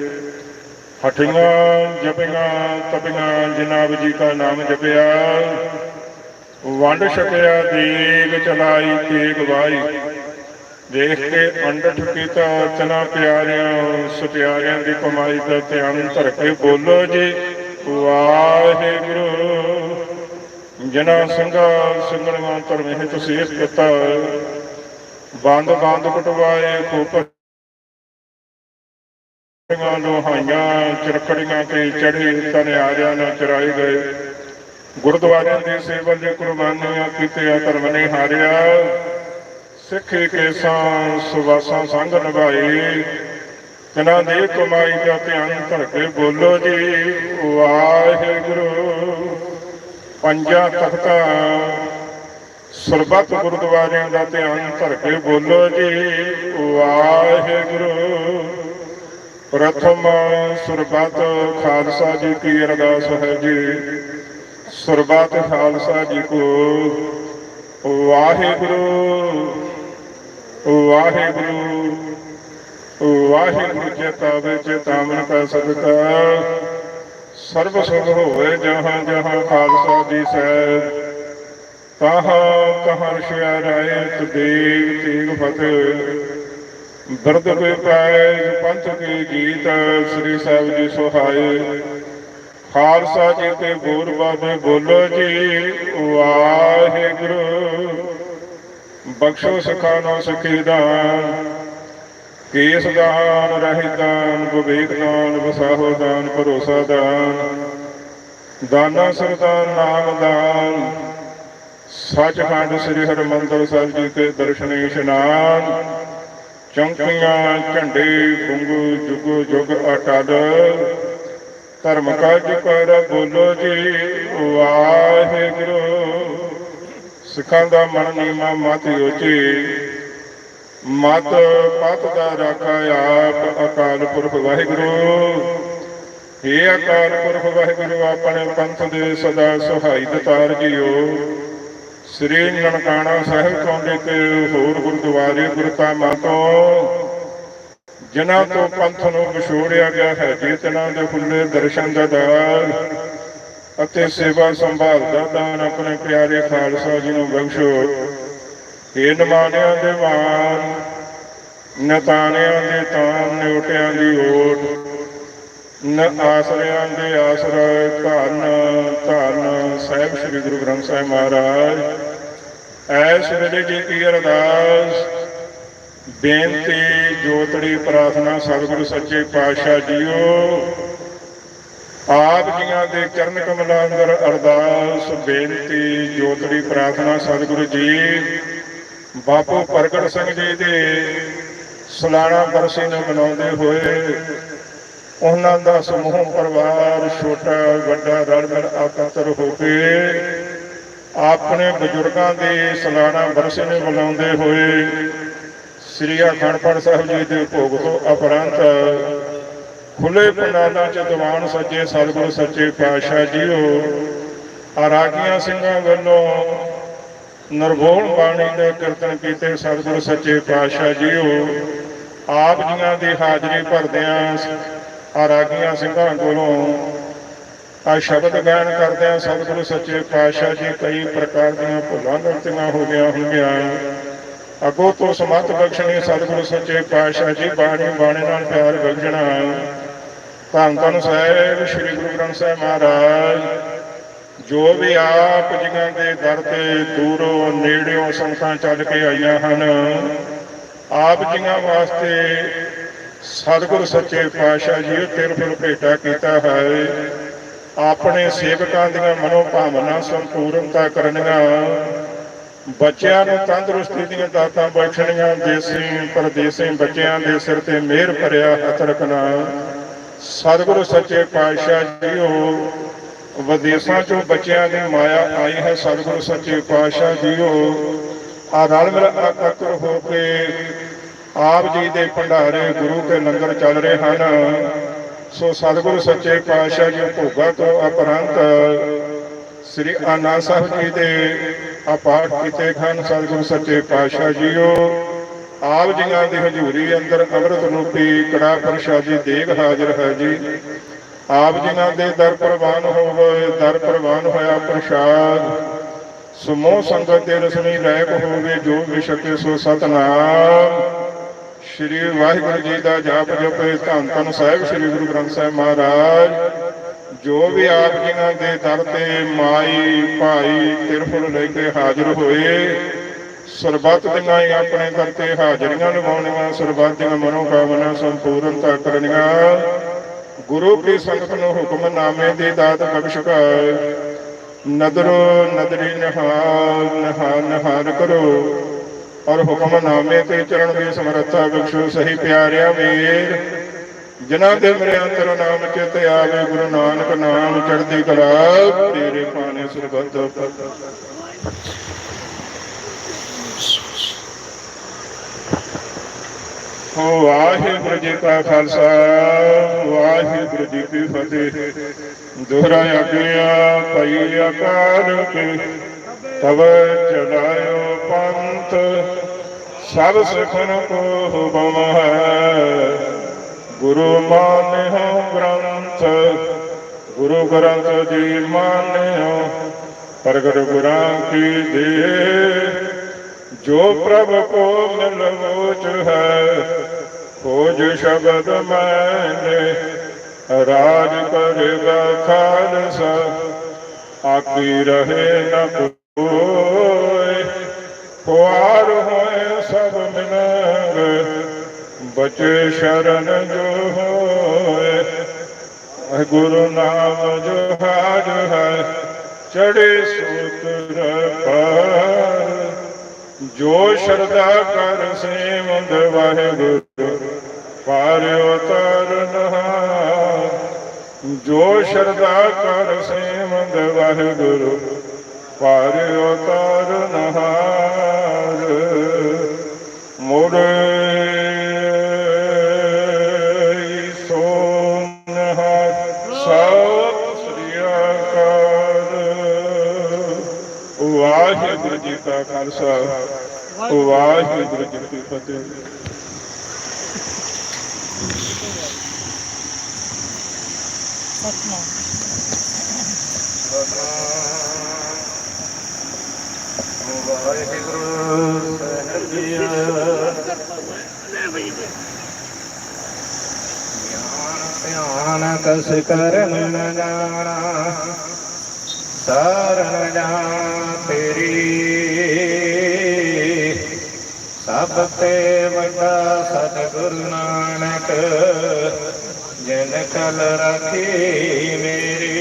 ਹਠੀਆਂ ਜਪੀਆਂ, ਤਪੀਆਂ, ਜਨਾਬ ਜੀ ਕਾ ਨਾਮ ਜਪਿਆ। ਵੰਡ ਛਕਿਆ ਦੀਗ ਚਲਾਈ, ਤੇਗ ਵਾਈ। ਦੇਖ ਕੇ ਅੰਡਠ ਕੀਤਾ ਚਨਾ ਪਿਆਰਿਆਂ ਸੁਪਿਆਰਿਆਂ ਦੀ ਕਮਾਈ ਦਾ ਧਿਆਨ ਧਰ ਕੇ ਬੋਲੋ ਜੀ, ਵਾਹਿਗੁਰੂ। ਜਨਾ ਸਿੰਘਾ ਧਰਮ ਧਰਮੇ ਤੁਸੀਂ ਕੀਤਾ। ਬੰਦ ਬੰਦ ਕਟਵਾਏ ਖੋਪਰ ਸਿੰਘਾਂ ਨੂੰ ਚਰਖੜੀਆਂ ਤੇ ਚੜ੍ਹੇ ਤਨ ਆਰਿਆਂ ਚਰਾਏ ਗਏ। ਗੁਰਦੁਆਰਿਆਂ ਦੀ ਸੇਵਾ ਦੇ ਕੁਰਬਾਨੀਆਂ ਕੀਤੀਆਂ, ਧਰਮ ਨੇ ਹਾਰਿਆ। ਸਿੱਖੇ ਕੇਸਾਂ, ਸੁਵਾਸਾਂ ਸੰਗ ਨਿਭਾਏ। ਤਨਾਂ ਦੀ ਕਮਾਈ ਦਾ ਧਿਆਨ ਧਰ ਕੇ ਬੋਲੋ ਜੀ, ਵਾਹਿਗੁਰੂ। ਪੰਜਾਂ ਤਖਤਾਂ ਸਰਬੱਤ ਗੁਰਦੁਆਰਿਆਂ ਦਾ ਧਿਆਨ ਧਰ ਕੇ ਬੋਲੋ ਜੀ, ਵਾਹਿਗੁਰੂ। ਪ੍ਰਥਮ ਸਰਬੱਤ ਖਾਲਸਾ ਜੀ ਕੀ ਅਰਦਾਸ ਹੈ ਜੀ। ਸਰਬੱਤ ਖਾਲਸਾ ਜੀ ਕੋ ਵਾਹਿਗੁਰੂ ਵਾਹਿਗੁਰੂ ਵਾਹਿਗੁਰੂ ਚੇਤਾਵੇ ਚੇਤਾਵਨ ਕਾ ਸਦਕਾ। ਸਰਬ ਸੁਖ ਹੋਵੇ ਜਹਾਂ ਜਹਾਂ ਖਾਲਸਾ ਜੀ ਸੈਰ ਕਹਾਂ ਕਹਾਂ ਸ਼ਿਆ ਰਾਏ ਤਦੀਕ ਤੀਗ ਫਤਿਹ ਬਿਰਦ ਕੋਈ ਪਾਏ ਪੰਥ ਕੀ ਗੀਤ ਸ੍ਰੀ ਸਾਹਿਬ ਜੀ ਸੁਹਾਏ। ਖਾਲਸਾ ਜੀ ਤੇ ਗੁਰਬਾਣੀ ਬੋਲੋ ਜੀ, ਵਾਹਿਗੁਰੂ। ਬਖਸ਼ੋ ਸਿਖਾਨੋ ਸਿੱਖੀ ਦਾਨ ਕੇਸ ਦਾਨ ਰਹਿ ਵਿਵੇਕ ਦਾਨ, ਵਸਾਹੋ ਦਾਨ, ਭਰੋਸਾ ਦਾਨ। ਦਾਨਾ ਸਰਦਾਨ ਨਾਮ ਦਾਨ। ਸੱਚਖੰਡ ਸ੍ਰੀ ਹਰਿਮੰਦਰ ਸਾਹਿਬ ਜੀ ਕੇ ਦਰਸ਼ਨ ਇਸ਼ਨਾਨ ਚੌਂਕੀਆਂ, ਝੰਡੇ, ਗੁੰਗੂ, ਜੁਗੂ, ਜੁਗ ਅਟਲ। ਧਰਮ ਕਾਜ ਕਰ ਬੋਲੋ ਜੀ, ਵਾਹਿਗੁਰੂ। ਸਿੱਖਾਂ ਦਾ ਮਨ ਨੀਮਾ ਮਤ ਉੱਚੀ। ਮਤ ਪਤ ਦਾ ਰਾਖਾ ਆਪ ਅਕਾਲ ਪੁਰਖ ਵਾਹਿਗੁਰੂ। हे ਅਕਾਲ ਪੁਰਖ ਵਾਹਿਗੁਰੂ, ਆਪਣੇ ਪੰਥ ਦੇ ਸਦਾ ਸਹਾਈ ਦਤਾਰ ਜੀਓ। ਸ੍ਰੀ ਨਨਕਾਣਾ ਸਾਹਿਬ ਤੋਂ ਲੈ ਕੇ ਹੋਰ ਗੁਰਦੁਆਰੇ ਗੁਰਤਾਮਾ ਤੋਂ, ਜਿਨ੍ਹਾਂ ਤੋਂ ਪੰਥ ਨੂੰ ਵਿਛੋੜਿਆ ਗਿਆ ਹੈ ਜਿਨ੍ਹਾਂ ਦੇ ਖੁੱਲੇ ਦਰਸ਼ਨ ਦਾ ਦਾਨ ਅਤੇ ਸੇਵਾ ਸੰਭਾਲ ਦਾ ਦਾਨ ਆਪਣੇ ਪਿਆਰੇ ਖਾਲਸਾ ਜੀ ਨੂੰ ਬਖਸ਼ੋ। ਇਹ ਨਮਾਨਿਆਂ ਦੇ ਮਾਨ ਨਤਾਨਿਆਂ ਦੇ ਤਾਨ ਨਿਉਟਿਆਂ ਦੀ ਓਟ ਨ ਆਸਰਿਆਂ ਦੇ ਆਸਰੇ ਧੰਨ ਧੰਨ ਸਾਹਿਬ ਸ੍ਰੀ ਗੁਰੂ ਗ੍ਰੰਥ ਸਾਹਿਬ ਮਹਾਰਾਜ। ਐਸ ਵੇਲੇ ਜੀ ਕੀ ਅਰਦਾਸ। ਬੇਨਤੀ, ਜੋਤੜੀ, ਪ੍ਰਾਰਥਨਾ, ਸਤਿਗੁਰੂ, ਸੱਚੇ ਪਾਤਸ਼ਾਹ ਜੀਓ। ਆਪ ਜੀਆਂ ਦੇ ਚਰਨ ਕਮਲਾਂ ਅੰਦਰ ਅਰਦਾਸ, ਬੇਨਤੀ, ਜੋਤੜੀ, ਪ੍ਰਾਰਥਨਾ, ਸਤਿਗੁਰੂ ਜੀ। ਬਾਪੂ ਪ੍ਰਗਟ ਸਿੰਘ ਜੀ ਦੇ ਸਲਾਣਾ ਬਰਸੀ ਨੂੰ ਮਨਾਉਂਦੇ ਹੋਏ ਉਹਨਾਂ ਦਾ ਸਮੂਹ ਪਰਿਵਾਰ ਛੋਟਾ, ਵੱਡਾ, ਰਲ ਮਿਲ ਇਕੱਤਰ ਹੋ ਕੇ ਆਪਣੇ ਬਜ਼ੁਰਗਾਂ ਦੇ ਸਲਾਣਾ ਬਰਸੇ ਨੂੰ ਮਨਾਉਂਦੇ ਹੋਏ ਸ੍ਰੀ ਅਖੰਡ ਪਾਠ ਸਾਹਿਬ ਜੀ ਦੇ ਭੋਗ ਤੋਂ ਉਪਰੰਤ ਖੁੱਲੇ ਪੰਡਾਲਾਂ ਚ ਦੀਵਾਨ ਸੱਜੇ, ਸਤਿਗੁਰੂ ਸੱਚੇ ਪਾਤਸ਼ਾਹ ਜੀਓ ਆਰਾਗੀਆਂ ਸਿੰਘਾਂ ਵੱਲੋਂ ਨਰਬੋਲ ਬਾਣੀ ਦੇ ਕੀਰਤਨ ਕੀਤੇ ਸਤਿਗੁਰੂ ਸੱਚੇ ਪਾਤਸ਼ਾਹ ਜੀਓ। ਆਪ ਜੀਆਂ ਦੀ ਹਾਜ਼ਰੀ ਭਰਦਿਆਂ ਰਾਗੀਆਂ ਸਿੰਘਾਂ ਕੋਲੋਂ ਆ ਸ਼ਬਦ ਗਾਇਨ ਕਰਦਿਆਂ ਸਤਿਗੁਰੂ ਸੱਚੇ ਪਾਤਸ਼ਾਹ ਜੀ ਕਈ ਪ੍ਰਕਾਰ ਦੀਆਂ ਭੁੱਲਾਂ ਗਲਤੀਆਂ ਹੋ ਗਈਆਂ ਹੋਣਗੀਆਂ ਅਗੋ ਤੋਂ ਸਮਤ ਬਖਸ਼ਣੀ ਸਤਿਗੁਰੂ ਸੱਚੇ ਪਾਤਸ਼ਾਹ ਜੀ ਬਾਣੀ ਬਾਣੇ ਨਾਲ ਪਿਆਰ ਬਖਸ਼ਣਾ ਧੰਨ ਧੰਨ ਸਾਹਿਬ ਸ੍ਰੀ ਗੁਰੂ ਗ੍ਰੰਥ ਸਾਹਿਬ ਮਹਾਰਾਜ। ਜੋ ਵੀ ਆਪ ਜੀਆਂ ਦੇ ਦਰ ਤੇ ਦੂਰੋਂ ਨੇੜਿਓਂ ਸੰਗਤਾਂ ਚੱਲ ਕੇ ਆਈਆਂ ਹਨ, ਆਪ ਜੀਆਂ ਵਾਸਤੇ ਸਤਿਗੁਰੂ ਸੱਚੇ ਪਾਤਸ਼ਾਹ ਜੀ ਤੇਰ ਫਿਰ ਭੇਟਾ ਕੀਤਾ ਹੈ ਆਪਣੇ ਸੇਵਕਾਂ ਦੀਆਂ ਮਨੋ ਭਾਵਨਾ ਸੰਪੂਰਨਤਾ ਕਰਨੀਆਂ। ਬੱਚਿਆਂ ਨੂੰ ਤੰਦਰੁਸਤੀ ਦੀਆਂ ਦਾਤਾਂ ਬਖਸ਼ਣੀਆਂ ਦੇਸੀ ਪਰਦੇਸੀ ਬੱਚਿਆਂ ਦੇ ਸਿਰ ਤੇ ਮਿਹਰ ਭਰਿਆ ਹੱਥ ਰੱਖਣਾ। ਸਤਿਗੁਰੂ ਸੱਚੇ ਪਾਤਸ਼ਾਹ ਜੀਓ ਵਿਦੇਸ਼ਾਂ ਚੋਂ ਬੱਚਿਆਂ ਦੀ ਮਾਇਆ ਆਈ ਹੈ। ਸਤਿਗੁਰੂ ਸੱਚੇ ਪਾਤਸ਼ਾਹ ਜੀਓ ਆ ਰਲ ਮਿਲ ਇਕੱਤਰ ਹੋ ਕੇ ਆਪ ਜੀ ਦੇ ਭੰਡਾਰੇ ਗੁਰੂ ਕੇ ਲੰਗਰ ਚੱਲ ਰਹੇ ਹਨ। ਸੋ ਸਤਿਗੁਰੂ ਸੱਚੇ ਪਾਤਸ਼ਾਹ ਜੀ ਭੋਗਾ ਤੋਂ ਉਪਰੰਤ ਸ੍ਰੀ ਆਨੰਦ ਸਾਹਿਬ ਜੀ ਦੇ ਆਪਾਠ ਕੀਤੇ ਹਨ। ਸਤਿਗੁਰੂ ਸੱਚੇ ਪਾਤਸ਼ਾਹ ਜੀਓ, ਆਪ ਜੀਆਂ ਦੀ ਹਜ਼ੂਰੀ ਅੰਦਰ ਅੰਮ੍ਰਿਤ ਰੂਪੀ ਕੜਾ ਪ੍ਰਸ਼ਾਦੀ ਦੇਗ ਹਾਜ਼ਰ ਹੈ ਜੀ, ਆਪ ਜੀਆਂ ਦੇ ਦਰ ਪ੍ਰਵਾਨ ਹੋਵੇ, ਦਰ ਪ੍ਰਵਾਨ ਹੋਇਆ ਪ੍ਰਸ਼ਾਦ, ਸਮੂਹ ਸੰਗਤ ਦੇ ਰਸਮੀ ਲਾਇਕ ਹੋਵੇ, ਜੋ ਵਿਸ਼ਕੇ ਸੋ ਸਤਨਾਮ। ਸ਼੍ਰੀ ਵਾਹਿਗੁਰੂ ਜੀ ਦਾ ਜਾਪ ਜਪੇ ਧੰਨ ਧੰਨ ਸਾਹਿਬ ਸ਼੍ਰੀ ਗੁਰੂ ਗ੍ਰੰਥ ਸਾਹਿਬ ਮਹਾਰਾਜ। ਜੋ ਵੀ ਆਪ ਜਿਨ੍ਹਾਂ ਦੇ ਦਰ ਤੇ ਮਾਈ, ਭਾਈ, ਤਿਰਫੁਲ ਲੈ ਕੇ ਹਾਜ਼ਰ ਹੋਏ, ਸਰਬੱਤ ਦੀਆਂ ਹੀ ਆਪਣੇ ਦਰ ਤੇ ਹਾਜ਼ਰੀਆਂ ਲਗਾਉਣੀਆਂ ਸਰਬੱਤ ਦੀਆਂ ਮਨੋਕਾਮਨਾ ਸੰਪੂਰਨਤਾ ਕਰਨੀਆਂ। ਗੁਰੂ ਕੀ ਸੰਗਤ ਨੂੰ ਹੁਕਮਨਾਮੇ ਦੀ ਦਾਤ ਬਖਸ਼ਕਾ ਨਦਰੋ ਨਦਰੀ ਨਿਹਾਲ ਨਹਾ ਨਿਹਾਲ ਕਰੋ। ਔਰ ਹੁਕਮਨਾਮੇ ਤੇ ਚਰਨ ਦੀ ਸਮਰੱਥਾ ਬਖਸ਼ੋ ਸਹੀ ਪਿਆਰਿਆ ਵੀਰ। ਜਿਨ੍ਹਾਂ ਦੇ ਮੇਰੇ ਅੰਦਰ ਨਾਮ ਚਿਤ ਆਵੇ, ਗੁਰੂ ਨਾਨਕ ਨਾਮ ਚੜ੍ਹਦੀ ਕਲਾ, ਤੇਰੇ ਪਾਣੇ ਸਰਬੱਤ। ਹੋ ਵਾਹਿਗੁਰੂ ਜੀ ਕਾ ਖਾਲਸਾ, ਵਾਹਿਗੁਰੂ ਜੀ ਕੀ ਫਤਿਹ। ਦੁਹਰਾ ਆਗਿਆ ਪਈ ਅਕਾਲ ਕੇ ਤਬ ਚਲਾਇਓ ਪੰਥ, ਸਭ ਸਿਖਨ ਕੋ ਹੁਕਮ ਹੈ ਗੁਰੂ ਮਾਨਿ ਹੋ ਗ੍ਰੰਥ, ਗੁਰੂ ਗ੍ਰੰਥ ਜੀ ਮਾਨਿਓ, ਪ੍ਰਗਟ ਗੁਰਾਂ ਕੀ ਦੇ ਜੋ ਪ੍ਰਭ ਕੋ ਮਿਲ ਮੋਚ ਹੈ, ਖੋਜ ਸ਼ਬਦ ਮੈਨੇ। ਰਾਜ ਕਰੇਗਾ ਖਾਲਸਾ ਆਕੀ ਰਹੇ ਨਾ ਕੋਇ ਖੁਆਰ ਹੋਏ ਸਭ ਮਿਲਣਗੇ, ਬਚੇ ਸ਼ਰਨ ਜੋ ਹੋਏ। ਗੁਰੂ ਨਾਮ ਜੋ ਹਾਜ ਹੈ ਚੜੇ ਸੂਤਰ ਪਰ। ਜੋ ਸ਼ਰਧਾ ਕਰ ਸੇਵੰਦ ਵਾਹਿਗੁਰੂ, ਪਾਰਿਓ ਤਰਨਹਾ ਜੋ ਸ਼ਰਧਾ ਕਰ ਸੇਵੰਦ ਵਾਹਿਗੁਰੂ ਪਾਰਿਓ ਤਰਨਹਾਰ ਮੁੜੇ ਸੋਨਹਾਰ ਸਤਿ ਸ੍ਰੀ ਅਕਾਲ ਵਾਹਿਗੁਰੂ ਜੀ ਕਾ ਖਾਲਸਾ। ਵਾਹਿਗੁਰੂ ਜੀ ਕੀ ਫਤਿਹ। ਵਾਹਿਗੁਰੂ ਸਾਹਿਬ प्यानक करण न जाना करण जा ते सप ते वतगुरू नानक जिन कल रखी मेरी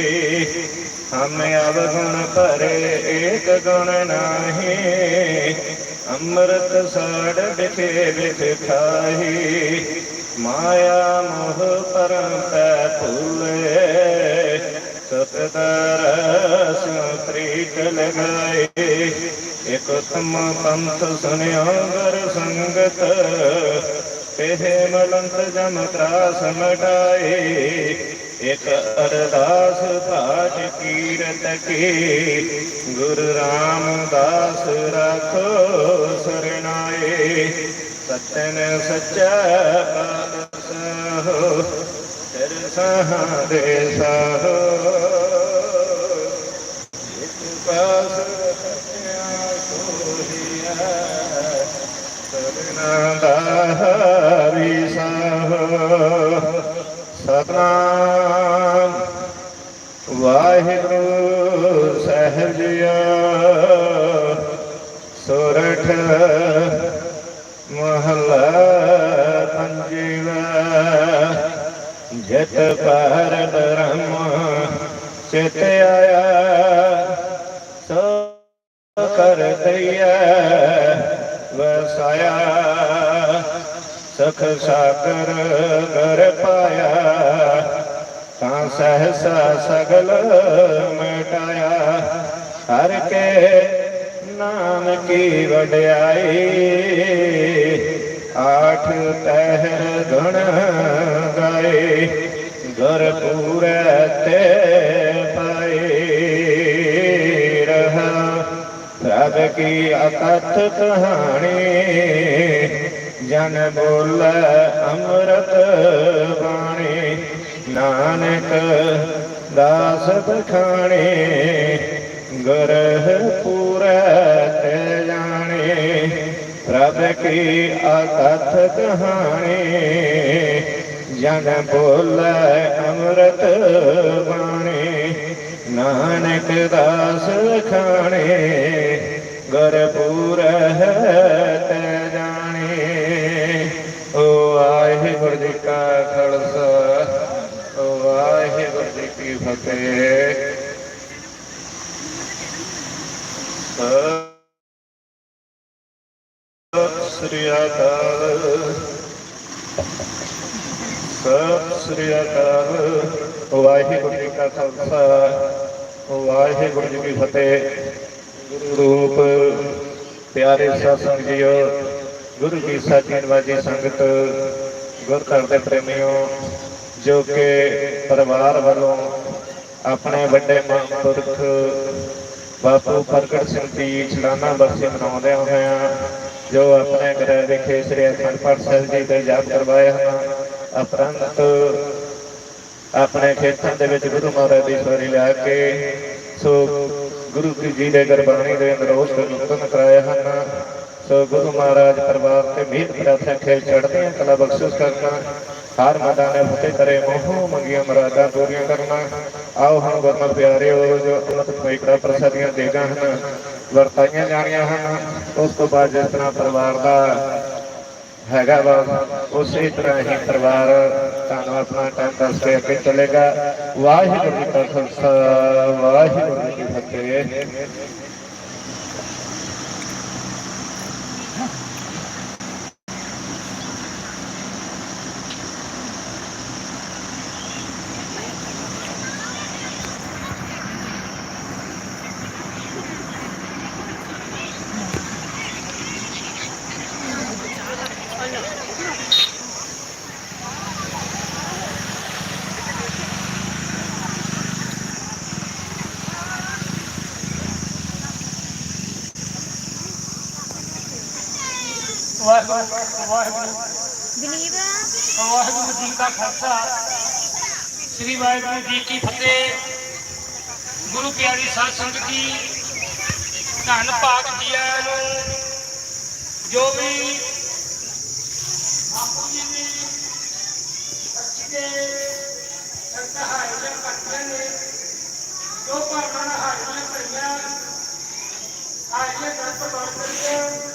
ਹਮ ਅਵਗੁਣ ਭਰੇ ਏਕ ਗੁਣ ਨਾਹੀ, ਅੰਮ੍ਰਿਤ ਸਾੜ ਬਿਖੇ ਬਿਖ ਖਾਹੀ। ਮਾਇਆ ਮੋਹ ਪਰਮ ਪੈ ਭੁਲੇ ਸਤਦਰ ਪ੍ਰੀਤ ਲਗਾਏ। ਇਕ ਤਮ ਪੰਥ ਸੁਨਿਓ ਗਰ ਸੰਗਤ ਪਹਿ ਮਲੰਤ ਜਮ ਤਰਾਸ ਮਟਾਏ। ਇਕ ਅਰਦਾਸ ਭਾਟ ਕੀਰਤ ਕੀ ਗੁਰੂ ਰਾਮਦਾਸ ਰਾਖੋ ਸਰਣਾਏ। ਸਤਨ ਸੱਚਾ ਪਾਤਸ਼ਾਹ ਸਿਰ ਸਾਹ ਦੇ ਸਾਹੋ। ਇਕ ਪਾਸ ਸੱਚਿਆ ਸੋਹੀਆ ਸਰਨਾ ਦਾ ਹਰੀ ਸਾਹੋ। ਸਤਨਾਮ ਵਾਹਿਗੁਰੂ ਸਾਹਿਬ ਜੀਓ ਸੋਰਠ ਮਹਲਾ ਪੰਜਵਾ। ਜਤ ਪਰ ਬ੍ਰਹਮ ਚਿਤ ਆਇਆ। ਸੋ ਕਰ ਦਈਆ ਵਸਾਇਆ। ਸਖ ਸਾਗਰ ਕਰ ਪਾਇਆ। ਤਾਂ ਸਹਸਾ ਸਗਲ ਮਿਟਾਇਆ ਹਰ ਕੇ ਨਾਮ ਕੀ ਵਡਿਆਈ। ਆਠ ਪਹਿਰ ਗੁਣ ਗਾਏ, ਗੁਰ ਪੂਰੇ ਤੇ ਪਾਏ। ਰਹਾ ਪ੍ਰਭ ਕੀ ਅਕਥ ਕਹਾਣੀ, ਜਨ ਬੋਲ ਅੰਮ੍ਰਿਤ ਬਾਣੀ। ਨਾਨਕ, ਦਾਸ ਬਖਾਣੇ ਗੁਰ ਪੂਰੇ ਤੇ ਜਾਣੇ, ਪ੍ਰਭ ਕੀ ਅਕਥ ਕਹਾਣੀ, ਜਨ ਬੋਲ ਅੰਮ੍ਰਿਤ ਬਾਣੀ, ਨਾਨਕ ਦਾਸ ਖਾਣੇ ਗੁਰਪੂਰ ਤੇ ਜਾਣੇ। ਓ ਆਏ ਜੀ ਕਾ ਖਾਲਸਾ। ਕੀ ਫਤਿਹ ਸਤਿ ਸ੍ਰੀ ਅਕਾਲ। ਸਤਿ ਸ੍ਰੀ ਅਕਾਲ। ਵਾਹਿਗੁਰੂ ਜੀ ਕਾ ਖਾਲਸਾ। ਵਾਹਿਗੁਰੂ ਜੀ ਕੀ ਫਤਿਹ ਗੁਰੂ ਰੂਪ ਪਿਆਰੇ ਸਾਧ ਸੰਗਤ ਜੀਓ, ਗੁਰੂ ਕੀ ਸਾਚੀ ਨਿਵਾਜੀ ਸੰਗਤ, ਗੁਰ ਘਰ ਦੇ ਪ੍ਰੇਮੀਓ ਜੋ ਕਿ ਪਰਿਵਾਰ ਵੱਲੋਂ ਆਪਣੇ ਵੱਡੇ ਮਹਾਂਪੁਰਖ ਬਾਪੂ ਪ੍ਰਗਟ ਸਿੰਘ ਦੀ ਚਲਾਨਾ ਬਰਸੀ ਮਨਾਉਂਦੇ ਹੋਇਆ ਜੋ ਆਪਣੇ ਘਰ ਵਿਖੇ ਸ੍ਰੀ ਅਖੰਡ ਪਾਠ ਸਾਹਿਬ ਜੀ ਦਾ ਯਾਦ ਕਰਵਾਇਆ ਹਨ ਅਪਰੰਤ ਆਪਣੇ ਖੇਤਾਂ ਦੇ ਵਿੱਚ ਗੁਰੂ ਮਹਾਰਾਜ ਦੀ ਸਵਾਰੀ ਲਿਆ ਕੇ ਸੋ ਗੁਰੂ ਜੀ ਦੇ ਗੁਰਬਾਣੀ ਦੇ ਅੰਦਰ ਉਸ ਨੂੰ ਨੁਕਤਨ ਕਰਾਏ ਹਨ। ਸੋ ਗੁਰੂ ਮਹਾਰਾਜ ਪਰਿਵਾਰ ਤੇ ਮੀਤ ਪ੍ਰਾਰਥਨਾ ਖੇਲ ਚੜ੍ਹਦੀਆਂ ਕਲਾ ਬਖਸ਼ਿਸ਼ ਕਰਨਾ, ਹਰ ਮੈਦਾਨੇ ਫਤਿਹ ਕਰੇ ਮੋਹ ਮੰਗੀਆਂ ਮਰਾਦਾਂ ਪੂਰੀਆਂ ਕਰਨਾ। ਆਓ ਹੁਣ ਗੁਰਮਤਿ ਪਿਆਰਿਓ, ਜੋ ਅਮਤ ਪਵਿੱਤਰ ਪ੍ਰਸਾਦੀਆਂ ਦੇਗਾ ਹਨ, ਵਰਤਾਈਆਂ ਜਾਣੀਆਂ ਹਨ, ਉਸ ਤੋਂ ਬਾਅਦ ਜਿਸ ਤਰ੍ਹਾਂ ਪਰਿਵਾਰ ਦਾ ਹੈਗਾ ਵਾ, ਉਸੇ ਤਰ੍ਹਾਂ ਹੀ ਪਰਿਵਾਰ ਤੁਹਾਨੂੰ ਆਪਣਾ ਟਾਈਮ ਦੱਸ ਕੇ ਅੱਗੇ ਚੱਲੇਗਾ। ਵਾਹਿਗੁਰੂ ਜੀ ਕਾ ਖਾਲਸਾ, ਵਾਹਿਗੁਰੂ ਜੀ ਕੀ ਫਤਿਹ ਵਾਹਿਗੁਰੂ ਵਾਹਿਗੁਰੂ ਬਲੀਵ ਵਾਹਿਗੁਰੂ ਜੀ ਕਾ ਖਾਲਸਾ ਸ੍ਰੀ ਵਾਹਿਗੁਰੂ ਜੀ ਕੀ ਫਤਿਹ, ਗੁਰੂ ਪਿਆਰੀ ਸਾਧ ਸੰਗਤ ਜੀ, ਧੰਨ ਭਾਗ ਜੀਆਂ ਨੂੰ, ਜੋ ਵੀ ਬਾਪੂ ਜੀ ਦੀ ਅੱਛੀ ਦੇ ਸੰਤਾਂ ਹਾਜ਼ਰ ਕਰਦੇ ਨੇ ਜੋ ਭਾਵਨਾ ਹਾਜ਼ਰ ਪਈਆਂ ਹਾਜ਼ਰ ਕਰ ਤੋਂ ਕਰੀਏ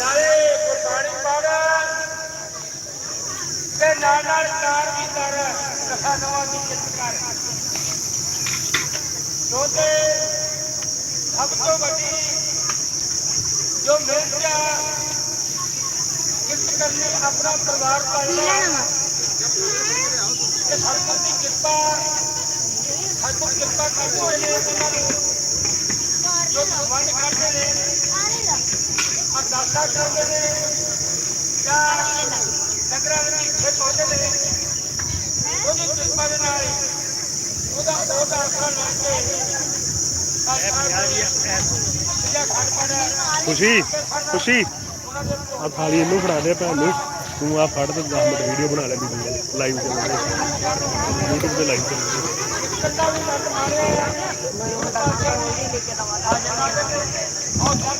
ਨਾਲੇ ਗੁਰਬਾਣੀ ਪਾਵਨ ਤੇ ਨਾਲ ਨਾਲ ਕਾਰ ਵੀ ਕਰ ਕਥਾ ਨਵਾਂ ਦੀ ਕਿਰਤ ਕਰ। ਜੋ ਤੇ ਸਭ ਤੋਂ ਵੱਡੀ ਜੋ ਮਿਹਨਤ ਆ ਕਿਰਤ ਕਰਨੀ ਆਪਣਾ ਪਰਿਵਾਰ ਪਾਲਣਾ ਤੇ ਸਤਿਗੁਰ ਦੀ ਕਿਰਪਾ ਸਤਿਗੁਰ ਕਿਰਪਾ ਕਰਦੇ ਹੋਏ ਨੇ ਇਹਨਾਂ ਨੂੰ ਜੋ ਸਨਮਾਨ ਕਰਦੇ ਅਰਦਾਸਾਂ ਕਰਦੇ ਨੇ ਜਾਂ ਨਗਰਾਂ ਵਿੱਚ ਇੱਥੇ ਪਹੁੰਚੇ ਨੇ। ਉਹਦੀ ਕਿਰਪਾ ਦੇ ਨਾਲ ਉਹਦਾ ਉਹਦਾ ਆਸਰਾ ਲੈ ਕੇ ਖੁਸ਼ੀ ਖੁਸ਼ੀ। ਆ ਥਾਲੀ ਇਹਨੂੰ ਫੜਾ ਦੇ ਭੈਣ ਨੂੰ। ਤੂੰ ਆ ਫੜ ਤੇ 10 ਮਿੰਟ ਵੀਡੀਓ ਬਣਾ ਲੈ ਵੀਡੀਓ ਲਾਈਵ ਚੱਲਦੇ YouTube ਤੇ ਲਾਈਵ ਚੱਲਦੇ ਦੇਖਿਆ ਦੀਦੀ ਆਲੇ ਆਪਣਾ ਮੁੰਡਾ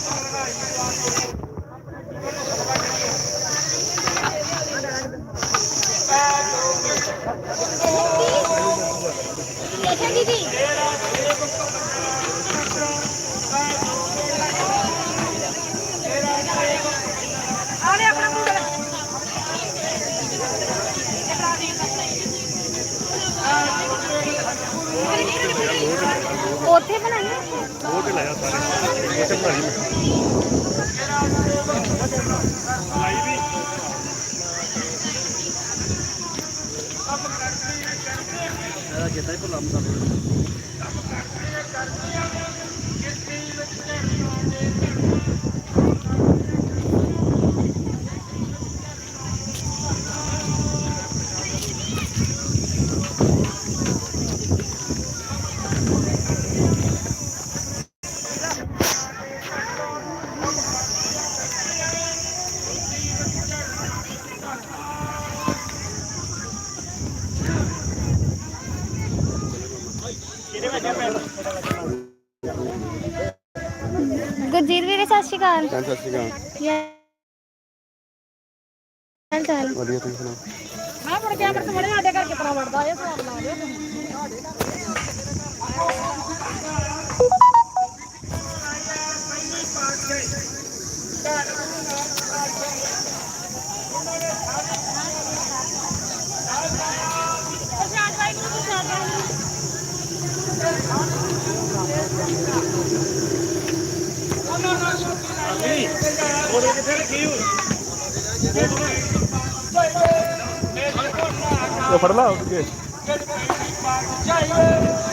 ਉੱਥੇ ਬਣਾਈ ਉਹ ਤੇ ਲਾਇਆ ਸਾਰੇ ਉਹ ਤੇ ਬਣਾਈ ਮੈਂ ਗੁਰਜੀਤ ਅਕਾਲ ਸਤਿ ਸ਼੍ਰੀ ਅਕਾਲ। ਕੀ ਹਾਲ ਚਾਲ? ਵਧੀਆ ਤੁਸੀਂ ਸੁਣਾਓ? ਮੈਂ ਪੜ ਗਿਆ ਪਰ ਮੜੇ ਸਾਡੇ ਕਰਕੇ ਪਰਾ ਵੜਦਾ ਇਹ? ਸਵਾਲ ਲਾ ਦਿਓ ਉਹ ਫੜ ਲਾ ਉਹ ਬਾਤ